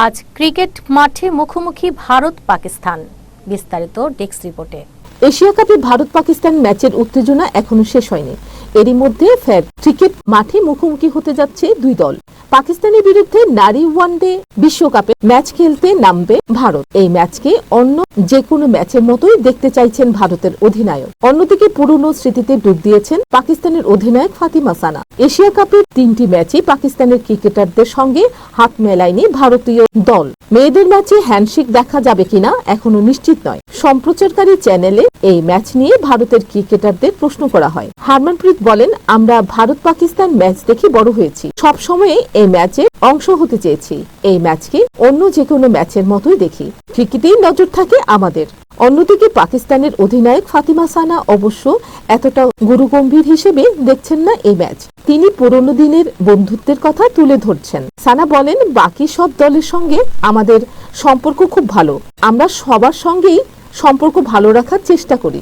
আজ ক্রিকেট মাঠে মুখোমুখি ভারত পাকিস্তান বিস্তারিত ডেস্ক রিপোর্টে। এশিয়া কাপে ভারত পাকিস্তান ম্যাচের উত্তেজনা এখনও শেষ হয়নি। এরই মধ্যে ফের ক্রিকেট মাঠে মুখোমুখি হতে যাচ্ছে দুই দল। পাকিস্তানের বিরুদ্ধে নারী ওয়ানডে বিশ্বকাপে ম্যাচ খেলতে নামবে ভারত। এই ম্যাচকে অন্য যে কোনো ম্যাচের মতোই দেখতে চাইছেন ভারতের অধিনায়ক। অন্যদিকে পুরনো স্মৃতিতে ডুব দিয়েছেন পাকিস্তানের অধিনায়ক ফাতিমা সানা। এশিয়া কাপের তিনটি ম্যাচে পাকিস্তানের ক্রিকেটারদের সঙ্গে হাত মেলায়নি ভারতীয় দল। মেয়েদের ম্যাচে হ্যান্ডশেক দেখা যাবে কিনা এখনও নিশ্চিত নয়। সম্প্রচারকারী চ্যানেলে এই ম্যাচ নিয়ে ভারতের ক্রিকেটারদের প্রশ্ন করা হয়। হারমানপ্রীত বলেন, আমরা ভারত পাকিস্তান ম্যাচ দেখে বড় হয়েছি। সব সময়ে এই ম্যাচে অংশ হতে চেয়েছি। এই ম্যাচকে অন্য যে কোনো ম্যাচের মতোই দেখি। ক্রিকেটেই নজর থাকে আমাদের। অন্যদিকে পাকিস্তানের অধিনায়ক ফাতিমা সানা অবশ্য এতটা গুরুগম্ভীর হিসেবে দেখছেন না এই ম্যাচ। তিনি পুরনো দিনের বন্ধুত্বের কথা তুলে ধরছেন। সানা বলেন, বাকি সব দলের সঙ্গে আমাদের সম্পর্ক খুব ভালো। আমরা সবার সঙ্গেই সম্পর্ক ভালো রাখার চেষ্টা করি।